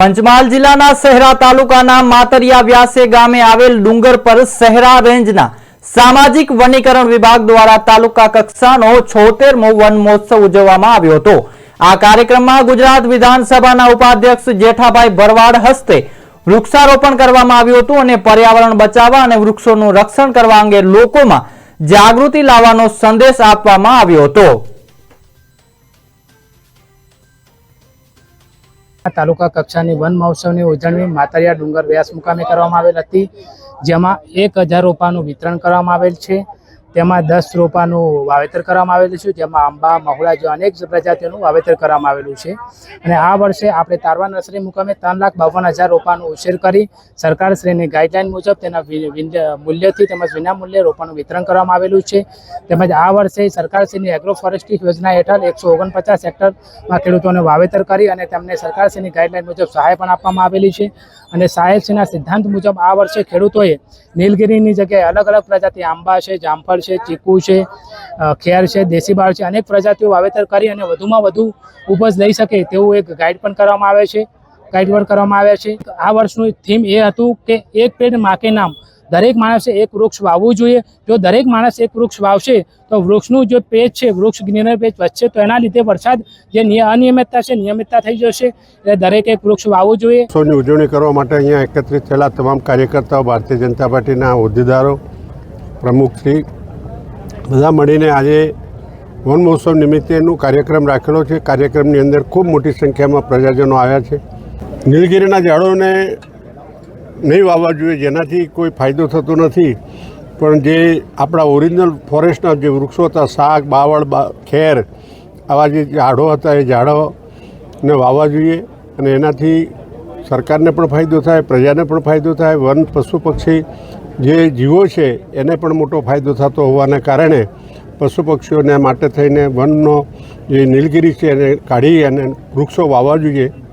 પંચમહાલ જિલ્લાના શહેરા તાલુકાના માતરિયા વ્યાસે ગામે આવેલ ડુંગર પર શહેરા રેન્જના સામાજિક વનીકરણ વિભાગ દ્વારા તાલુકા કક્ષાનો છોતેરમો વન મહોત્સવ ઉજવવામાં આવ્યો હતો. આ કાર્યક્રમમાં ગુજરાત વિધાનસભાના ઉપાધ્યક્ષ જેઠાભાઈ ભરવાડ હસ્તે વૃક્ષારોપણ કરવામાં આવ્યું હતું અને પર્યાવરણ બચાવવા અને વૃક્ષોનું રક્ષણ કરવા અંગે લોકોમાં જાગૃતિ લાવવાનો સંદેશ આપવામાં આવ્યો હતો. તાલુકા કક્ષાની વન મહોત્સવની ઉજવણી માતરિયા ડુંગર વ્યાસ મુકામે કરવામાં આવેલ હતી. જેમાં એક હજાર રોપાનું વિતરણ કરવામાં આવેલ છે. તેમાં દસ રોપાનું વાવેતર કરવામાં આવેલું છે. જેમાં આંબા મહુડા જેવા અનેક પ્રજાતિઓનું વાવેતર કરવામાં આવેલું છે. અને આ વર્ષે આપણે તારવા નર્સરી મુકામે ત્રણ લાખ બાવન હજાર રોપાનું ઉછેર કરી સરકારશ્રીની ગાઈડલાઈન મુજબ તેના વિન- મૂલ્યથી તેમજ વિનામૂલ્યે રોપાનું વિતરણ કરવામાં આવેલું છે. તેમજ આ વર્ષે સરકારશ્રીની એગ્રો ફોરેસ્ટ્રી યોજના હેઠળ એકસો ઓગણપચાસ હેક્ટરમાં ખેડૂતોને વાવેતર કરી અને તેમને સરકારશ્રીની ગાઈડલાઈન મુજબ સહાય પણ આપવામાં આવેલી છે. અને સાહેબશ્રીના સિદ્ધાંત મુજબ આ વર્ષે ખેડૂતોએ નીલગીરીની જગ્યાએ અલગ અલગ પ્રજાતિ આંબા છે, જામફળ છે, ચીકુ છે ખેર છે, દેશી બાળ છે, અનેક પ્રજાતિઓ વાવેતર કરી અને વધુમાં વધુ ઉપજ લઈ શકે તેવું એક ગાઈડ પણ કરવામાં આવે છે ગાઈડ પણ કરવામાં આવે છે. આ વર્ષનું થીમ એ હતું કે એક પેડ માકે નામ. દરેક માણસે એક વૃક્ષ વાવવું જોઈએ. જો દરેક માણસ એક વૃક્ષ વાવશે, તો વૃક્ષનું જે પેજ છે, વૃક્ષ ગ્રીનર પેજ વધશે, તો એના લીધે વરસાદ જે અનિયમિતતા છે, નિયમિતતા થઈ જશે. એટલે દરેકે એક વૃક્ષ વાવવું જોઈએ. સૌની ઉજવણી કરવા માટે અહીંયા એકત્રિત થયેલા તમામ કાર્યકર્તાઓ, ભારતીય જનતા પાર્ટીના હોદ્દેદારો પ્રમુખશ્રી બધા મળીને આજે વન મહોત્સવ નિમિત્તેનું કાર્યક્રમ રાખેલો છે. કાર્યક્રમની અંદર ખૂબ મોટી સંખ્યામાં પ્રજાજનો આવ્યા છે. નીલગીરીના ઝાડોને નહીં વાવવા જોઈએ, જેનાથી કોઈ ફાયદો થતો નથી. પણ જે આપણા ઓરિજિનલ ફોરેસ્ટના જે વૃક્ષો હતા, શાક, બાવળ ખેર, આવા જે ઝાડો હતા, એ ઝાડોને વાવવા જોઈએ અને એનાથી સરકારને પણ ફાયદો થાય, પ્રજાને પણ ફાયદો થાય. વન પશુ પક્ષી જે જીવો છે, એને પણ મોટો ફાયદો થતો હોવાના કારણે પશુ પક્ષીઓને માટે થઈને વનનો જે નીલગિરી છે, એને કાઢી અને વૃક્ષો વાવવા જોઈએ.